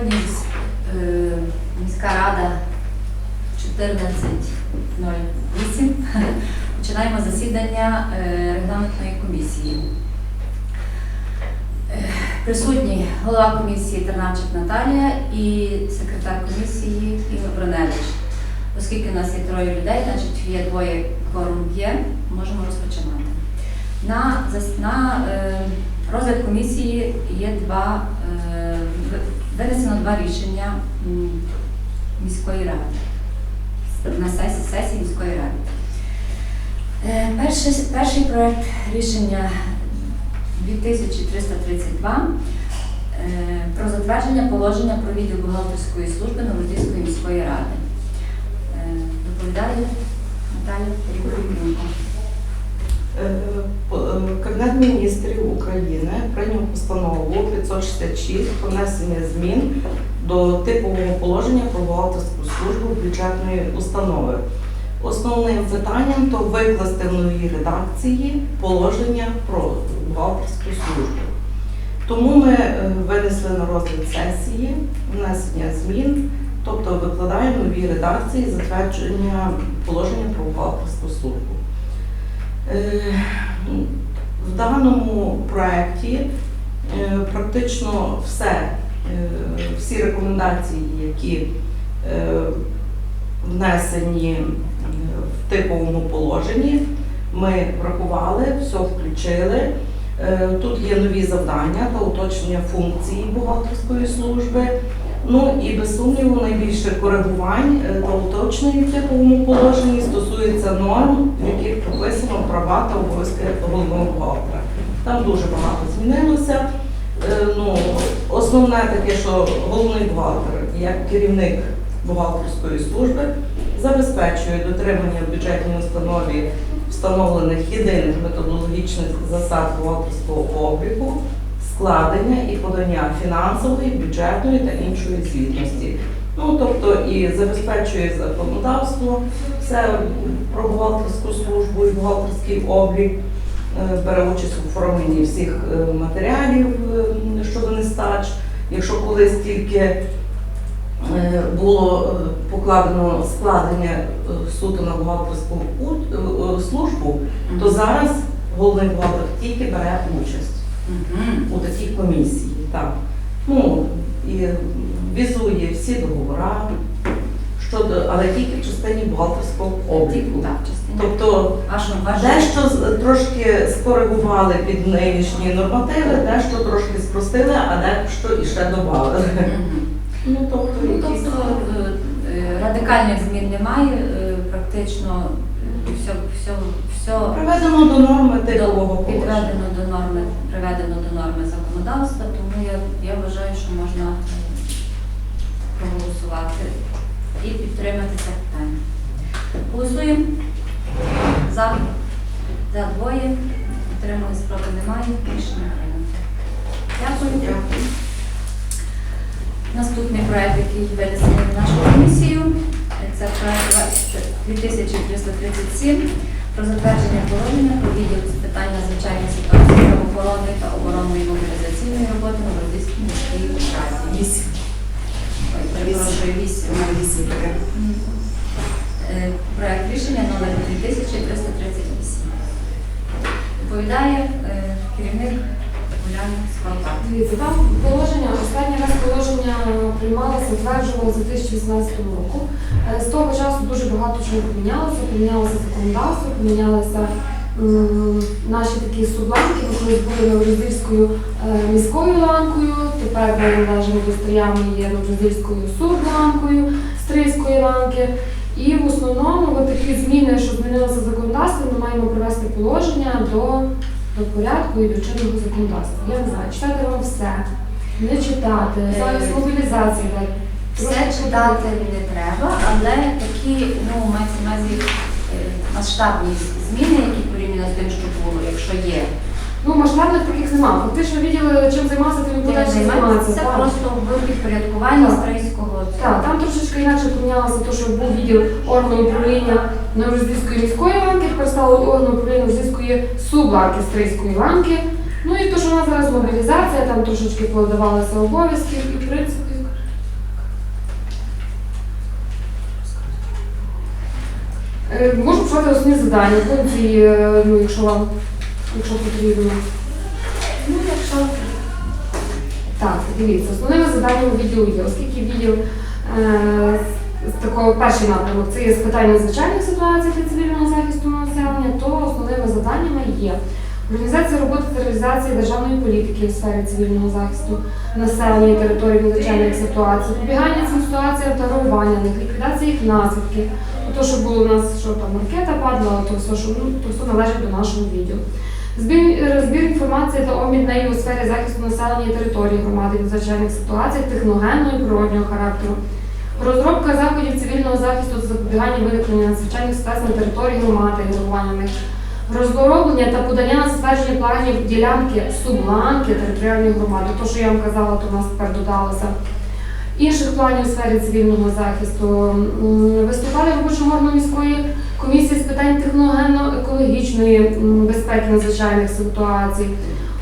Сьогодні е, міська рада 14.08. Починаємо засідання е, регламентної комісії. Е, Присутні голова комісії Тернавчик Наталія і секретар комісії Ігор Броневич. Оскільки у нас є троє людей, значить є двоє кворум є, можемо розпочинати. На, на розгляд комісії є два, винесено два рішення міської ради на сесії, сесії міської ради. Е, Перший, перший проект рішення 2332 е, про затвердження положення про відділ бухгалтерської служби Новородівської міської ради. Е, Доповідає Наталя Рівненко. Е, е, Кабінет міністрів України прийняв постанову 566 про внесення змін до типового положення про бухгалтерську службу бюджетної установи. Основним питанням то викласти в новій редакції положення про бухгалтерську службу. Тому ми е, винесли на розгляд сесії внесення змін, тобто викладаємо в новій редакції затвердження положення про бухгалтерську службу. Е, В даному проєкті е, практично все, е, всі рекомендації, які внесені в типовому положенні, ми врахували, все включили. Тут є нові завдання та уточнення функцій бухгалтерської служби. Ну і без сумніву найбільше коригувань е, та уточнень в типовому положенні стосується норм, в яких прописано права та обов'язки головного бухгалтера. Там дуже багато змінилося. Е, Ну, основне таке, що головний бухгалтер, як керівник бухгалтерської служби, забезпечує дотримання в бюджетній установі встановлених єдиних методологічних засад бухгалтерського обліку, складення і подання фінансової, бюджетної та іншої звітності. Ну, тобто і забезпечує законодавство, все про бухгалтерську службу і бухгалтерський облік, е, бере участь у оформленні всіх е, матеріалів е, щодо нестач. Якщо колись тільки було покладено складення суто на бухгалтерську службу, то зараз головний бухгалтер тільки бере участь. У такій комісії. Так. Ну, і візує всі договори, щодо, але тільки в частині бухгалтерського обліку. так. Тобто дещо трошки скоригували під нинішні нормативи, дещо трошки спростили, а дещо іще додали. Ну, тобто, Ну, якісь... Тобто е, е, радикальних змін немає, е, практично е, все, все, все Приведено до норми типового підведено до норми, приведено до норми законодавства, тому я, я вважаю, що можна проголосувати і підтримати це питання. Голосуємо за, за двоє, підтримали спроби немає, рішення прийнято. Дякую. Наступний проект, який винесений в нашу комісію, це проект 2337 про затвердження положення про відділ з питань надзвичайної ситуації правоохоронної та оборонної мобілізаційної роботи на Бородиській міській раді. Вісім. Ой, перепрошую, вісім. Вісім таке. Е, Проект рішення номер 2338. Доповідає е, керівник. Дивіться, там положення, останній раз положення приймалося, затверджувалося у 2018 року. Е, З того часу дуже багато чого помінялося. Помінялося законодавство, помінялися наші такі субланки, ми колись були Новороздільською е, міською ланкою, тепер ми належимо до Стриями є Новороздільською субланкою Стрийської ланки. І в основному такі зміни, що змінилося законодавство, ми маємо привести положення до до порядку і до чинного законодавства. Я не знаю, читати вам все, не читати, зараз Е, мобілізація. Все читати не треба, але такі ну, мається на увазі е, масштабні зміни, які порівняно з тим, що було, якщо є. Ну, масштабних таких немає. Фактично відділи чим займався, тим він подальше займається. Це просто в підпорядкування Стрийського. Так, там трошечки інакше помінялося, те, що був відділ органу управління Новорозівської міської ланки, перестало органу управління Новорозівської субланки Стрийської ланки. Ну і те, що у нас зараз мобілізація, там трошечки подавалися обов'язки і в принципі. Е, можу писати основні завдання, функції, е, ну, якщо вам якщо потрібно. Ну, якщо Так, дивіться, основними завданнями відділу є, оскільки відділ е, такого перший напрямок це є з питань надзвичайних ситуацій для цивільного захисту населення, то основними завданнями є організація роботи та реалізація державної політики у сфері цивільного захисту населення території надзвичайних ситуацій, побігання цим ситуаціям та реагування них, ліквідація їх наслідків. То, що було у нас, що там ракета падала, то все, що ну, то все належить до нашого відділу. Збір, збір інформації та обмін нею у сфері захисту населення і території громади в надзвичайних ситуаціях техногенного і природнього характеру. Розробка заходів цивільного захисту запобігання виникнення надзвичайних ситуацій на території громади і них. Розроблення та подання на затвердження планів ділянки субланки територіальної громади. То, що я вам казала, то в нас тепер додалося. Інших планів у сфері цивільного захисту виступали робочим органом міської комісії з питань техногенно-екологічної м, безпеки надзвичайних ситуацій.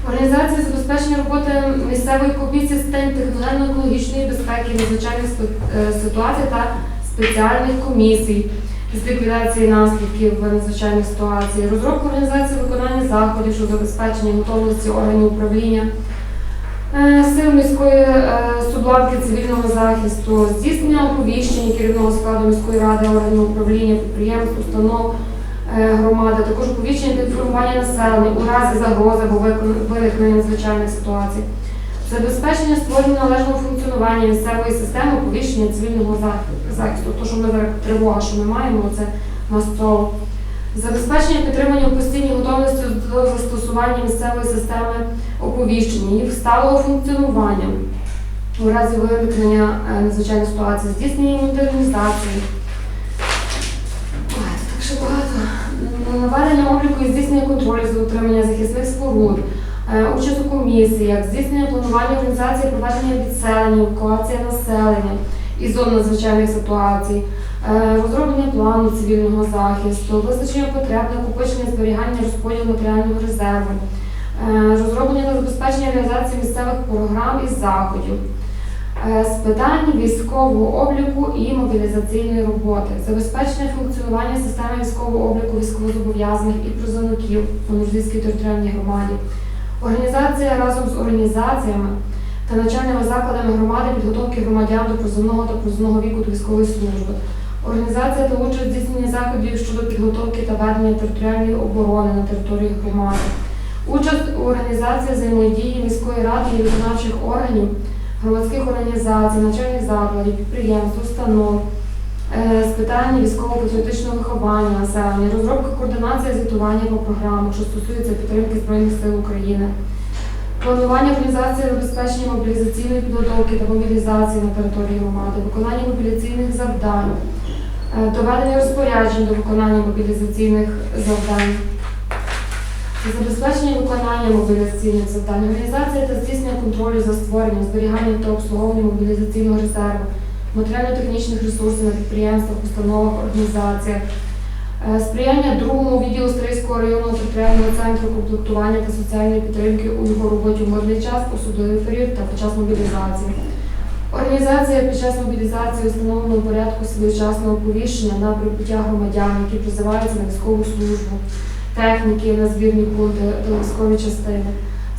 Організація забезпечення роботи місцевої комісії з питань техногенно-екологічної безпеки надзвичайних е, ситуацій та спеціальних комісій з ліквідації наслідків надзвичайних ситуацій, розробка організації виконання заходів щодо забезпечення готовності органів управління е, сил міської е, субланки цивільного захисту, здійснення оповіщення керівного складу міської ради, органів управління, підприємств, установ громади, також оповіщення та інформування населення у разі загрози або виникнення надзвичайних ситуацій. Забезпечення створення належного функціонування місцевої системи оповіщення цивільного захисту. То, що ми зараз тривога, що ми маємо, це стол. Забезпечення підтримання у постійній готовності до застосування місцевої системи оповіщення, їх сталого функціонування у разі виникнення е, надзвичайної ситуації, здійснення модернізації. Так ще багато. Наведення обліку і здійснення контролю за утримання захисних споруд, е, участь у комісіях, здійснення планування організації проведення відселення, евакуація населення із зон надзвичайних ситуацій, е, розроблення плану цивільного захисту, визначення потреб накопичення зберігання розподіл матеріального резерву, е, розроблення та забезпечення реалізації місцевих програм і заходів. Е, з питань військового обліку і мобілізаційної роботи, забезпечення функціонування системи військового обліку військовозобов'язаних і призовників у Нордійській територіальній громаді, організація разом з організаціями та навчальними закладами громади підготовки громадян до призовного та призовного віку до військової служби, організація та участь в здійсненні заходів щодо підготовки та ведення територіальної оборони на території громади, участь у організації взаємодії міської ради і виконавчих органів громадських організацій, навчальних закладів, підприємств, установ, е, з питань військово-патріотичного виховання населення, розробка координація звітування по програмах, що стосується підтримки Збройних сил України, планування організації забезпечення мобілізаційної підготовки та мобілізації на території громади, виконання мобілізаційних завдань, е, доведення розпоряджень до виконання мобілізаційних завдань. Забезпечення виконання мобілізаційних завдань, організація та здійснення контролю за створенням, зберіганням та обслуговуванням мобілізаційного резерву, матеріально-технічних ресурсів на підприємствах, установах, організаціях, Е, сприяння другому відділу Стрийського районного територіального центру комплектування та соціальної підтримки у його роботі в мирний час, особливий період та під час мобілізації. Організація під час мобілізації у встановленому порядку своєчасного оповіщення на прибуття громадян, які призиваються на військову службу, техніки на збірні пункти та військові частини,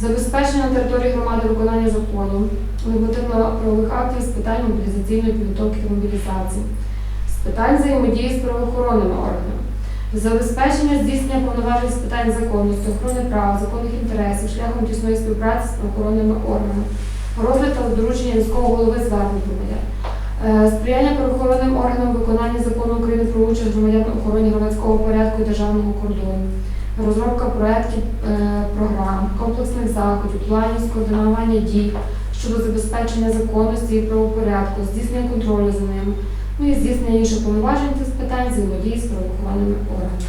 забезпечення на території громади виконання закону, нормативно-правових актів з питань мобілізаційної підготовки та мобілізації, з питань взаємодії з правоохоронними органами, забезпечення здійснення повноважень з питань законності, охорони прав, законних інтересів шляхом тісної співпраці з правоохоронними органами, розгляд та доручення міського голови. Е, Сприяння правоохоронним органам виконання закону України про участь громадян в охороні громадського порядку і державного кордону, розробка проєктів е, програм, комплексних заходів, планів скоординування дій щодо забезпечення законності і правопорядку, здійснення контролю за ними, ну і здійснення інших повноважень з питань взаємодії з правоохоронними органами.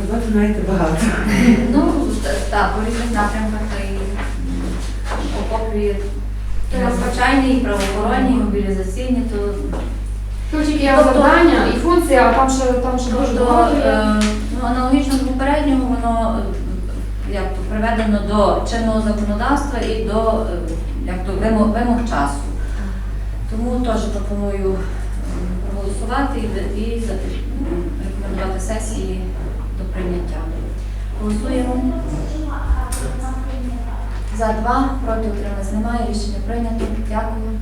Роботи знаєте багато. Ну, так, по різних напрямках і охоплює і надзвичайні, і правоохоронні, і мобілізаційні, то Тут тільки є Тобто- завдання і функція, а там ще там ще дуже Тобто, багато є. е, ну, аналогічно до попереднього, воно е, як то приведено до чинного законодавства і до е, як то вимог, вимог часу. Тому теж пропоную е, проголосувати і, і за- м, рекомендувати сесії до прийняття. Голосуємо. За два, проти утрималось немає. Рішення прийнято. Дякую.